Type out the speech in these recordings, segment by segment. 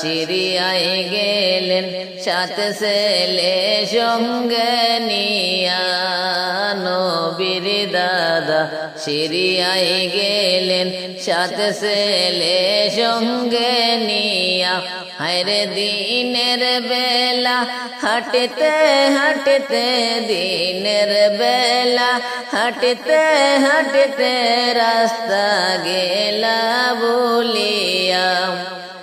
সিরিয়ায় গেলেন, সাত ছেলে সঙ্গে নিয়া নবীর দাদা সিরিয়ায় গেলেন, সাত ছেলে সঙ্গে নিয়া। হায়রে দিনের বেলা, হাঁটতে হাঁটতে দিনের বেলা, হাঁটতে হাঁটতে রাস্তা গেলা বলিয়া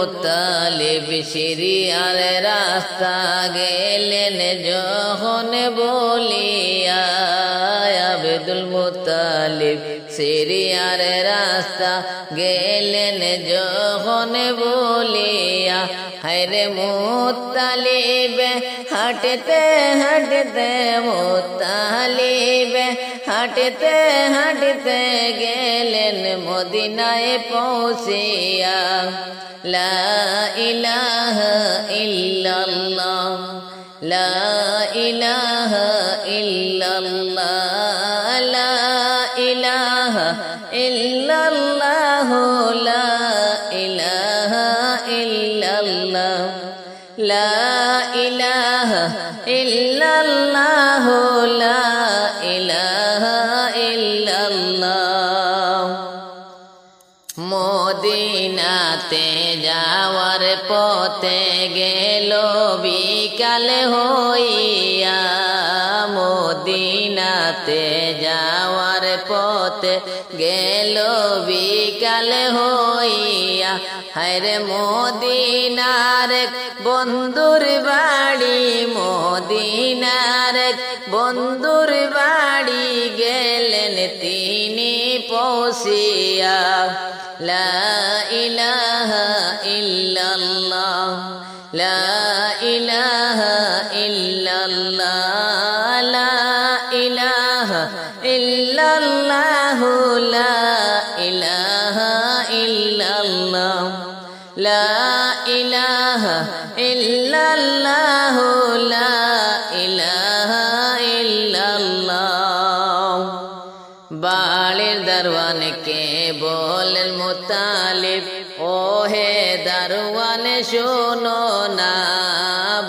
মুতালিব সিরিয়ার রাস্তা গেলেন যখন বলিয়া আব্দুল মুতালিব সিরিয়ার রাস্তা গেলেন যখন বলিয়া হরে মুতালিব, হাঁটতে হাঁটতে মুতালিব, হাঁটতে হাঁটতে গেলেন মদিনায় পৌঁছিয়া। লা ইলাহা ইল্লাল্লাহ, লা ইলাহা ইল্লাল্লাহ। মদিনাতে যাওয়ার পথে গেল বিকাল হইয়া। মদিনাতে যাওয়ার পথে গেল বিকাল হইয়া। হরে মোদিনার বন্ধুর বাড়ি মোদিনার বন্ধুর বাড়ি গেলেন তিনি পৌঁছিয়া লা ইলাহা ইল্লাল্লাহ বাড়ির দারওয়ানকে বলেন মুতালিব? ও হে দারওয়ান, শোনো না,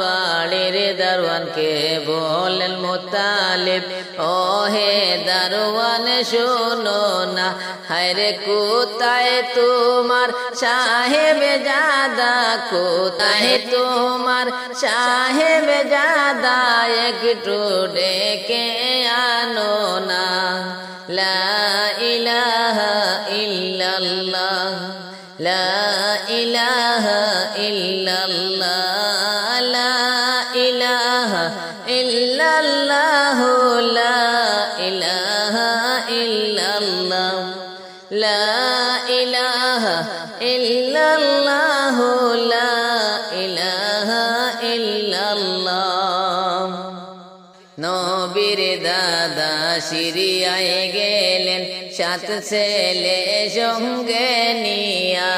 বাড়ির দারওয়ানকে বলেন মুতালিব? ও হে দারওয়ান, শোনো না, হায়রে কোথায় তোমার সাহেব জাদা? কোথায় তোমার সাহেব জাদা? একটু ডেকে আনো না। লা ইলাহা ইল্লাল্লাহ, লা ইলাহা ইল্লাল্লাহ, লা ইলাহা ইল্লাল্লাহ, লা ইলাহা ইল্লাল্লাহ, লা ইলাহা ইল্লাল্লাহ, লা ইলাহা ইল্লাল্লাহ। নবীর দাদা সিরিয়ায় সাত ছেলে সঙ্গে নিয়া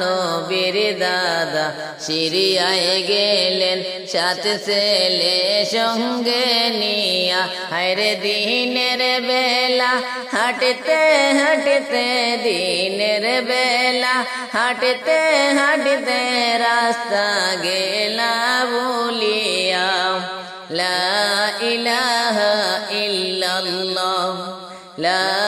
নবীর দাদা সিরিয়ায় গেলেন। সাত ছেলে সঙ্গে নিয়া হায়রে দিনের বেলা, হাঁটতে হাঁটতে দিনের বেলা, হাঁটতে হাঁটতে রাস্তা গেলা বলিয়া, লা ইলাহা ইল্লাল্লাহ, লা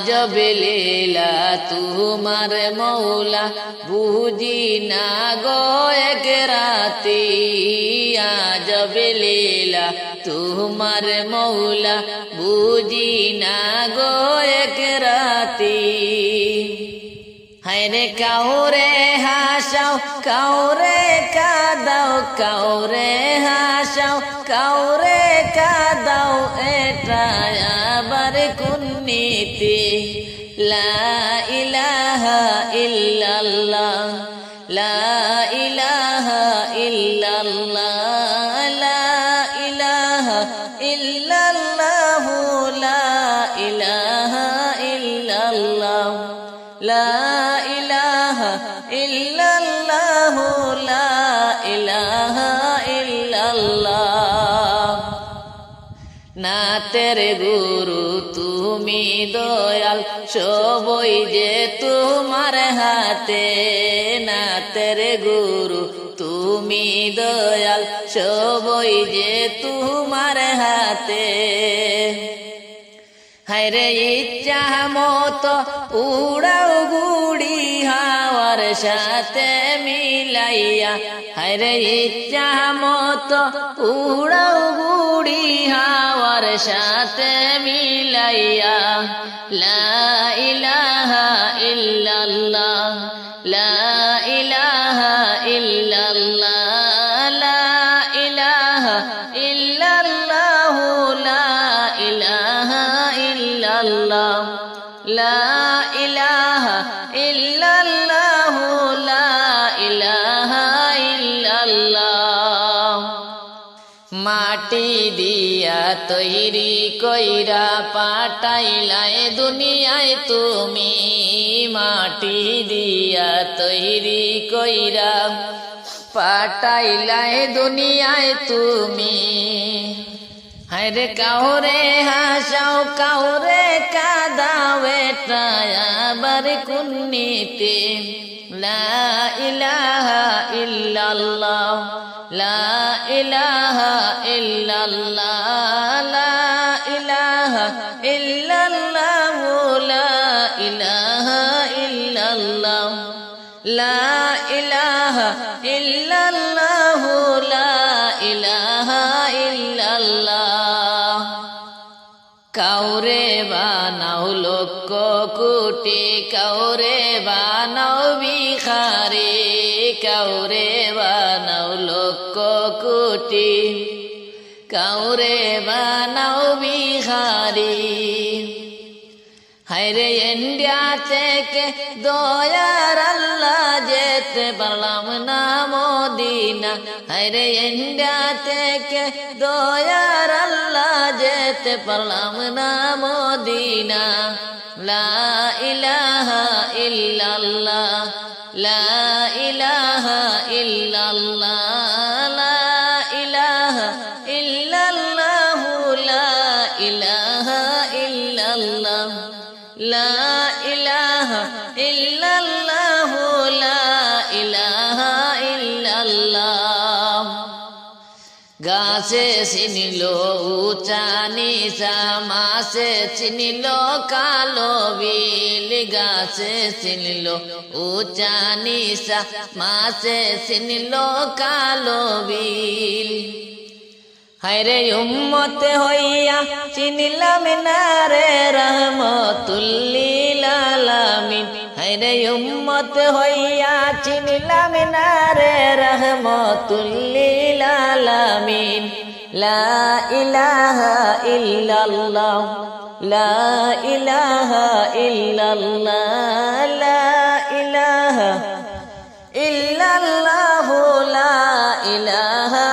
আজব লীলা, তোমার মৌলা, বুঝি না গো এক রাতি। আজব লীলা, তোমার মৌলা, বুঝি না গো এক রাতি। হায়রে কাউরে হাসাও কাউরে কাদাও কাউরে হাসাও কাউরে কাদাও এটা আবার ইলাহা ইল্লাল্লাহ লা ইলাহা নাতের গুরু, তুমি দয়াল, সবই যে তোমার হাতে। নাতের গুরু, তুমি দয়াল, সবই যে তোমার হাতে। হায়রে ইচ্ছা মতো উড়াও গুড়ি হাওয়ার সাথে মিলাইয়া। হায়রে ইচ্ছা মতো উড়াও গুড়ি হাওয়ার সাথে মিলাইয়া লা ইলাহা ইল্লাল্লাহ লা ইলাহা ইল্লাল্লাহ লা ইলাহা ইল্লাল্লাহ লা ইলাহা ইল্লাল্লাহ লা ইলাহা ইল্লাল্লাহ মাটি দিয়া তৈরি কইরা পাটাইলায় দুনিয়ায় তুমি। মাটি দিয়া তৈরি কইরা পাটাইলায় দুনিয়ায় তুমি। হায়রে কাউরে হাসাও, কাউরে কাদাও এটা আবার কুন্নিতে। লা ইলাহা ইল্লাল্লাহ। লা ইলাহা ইল্লাল্লাহ, লা ইলাহা ইলাহা লা ইলাহা ইলাহা কাউরে বানাও লক্ষ কোটি, কাউরে বানাও বিখারে কাউরে লক্ষ কোটি কাউরে বানাও বিহারি। হায়রে ইন্ডিয়া থেকে দয়ার আল্লাহ যেতে পারলাম না মদিনা। হায়রে ইন্ডিয়া থেকে দয়ার আল্লাহ যেতে পারলাম না মদিনা। লা ইলাহা ইল্লাল্লাহ, লা ইলাহা ইল্লাল্লাহ। লা ইলাহা ইল্লাল্লাহ, লা ইলাহা ইল্লাল্লাহ। গাছে চিনিল উচা নিচা, মাছে চিনিল কালো বিল গাছে চিনিল উচা নিচা, মাছে চিনিল কালো বিল। হায়রে উম্মতে হইয়া চিনিলাম না রে রহমতুল্লিল আলামিন। হায়রে উম্মতে হইয়া চিনিলাম না রে রহমতুল্লিল আলামিন। লা ইলাহা ইল্লাল্লাহ, লা ইলাহা ইল্লাল্লাহ, লা ইলাহা ইল্লাল্লাহ, লা ইলাহা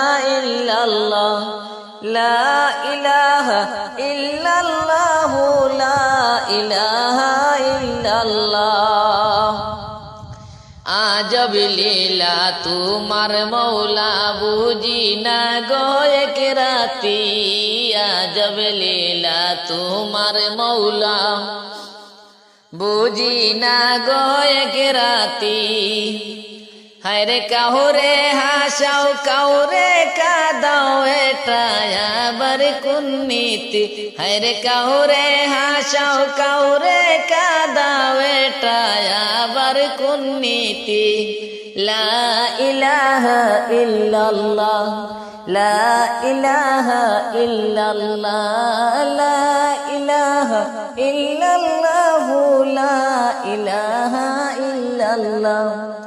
আজব লীলা, তোমার মৌলা বুঝি না গয়েক রাতি। আজব লীলা, তোমার মৌলা বুঝি না গয়েক রাতি। হায়রে কাহুরে হাসাও কাউরে কাদাও এটা আবার কোন নীতি? হায়রে কাহুরে হাসাও কাউরে কাদাও এটা আবার কোন নীতি? লা ইলাহা ইল্লাল্লাহ, লা ইলাহা ইল্লাল্লাহ, লা ইলাহা ইল্লাল্লাহ লা ইলাহা ইল্লাল্লাহ।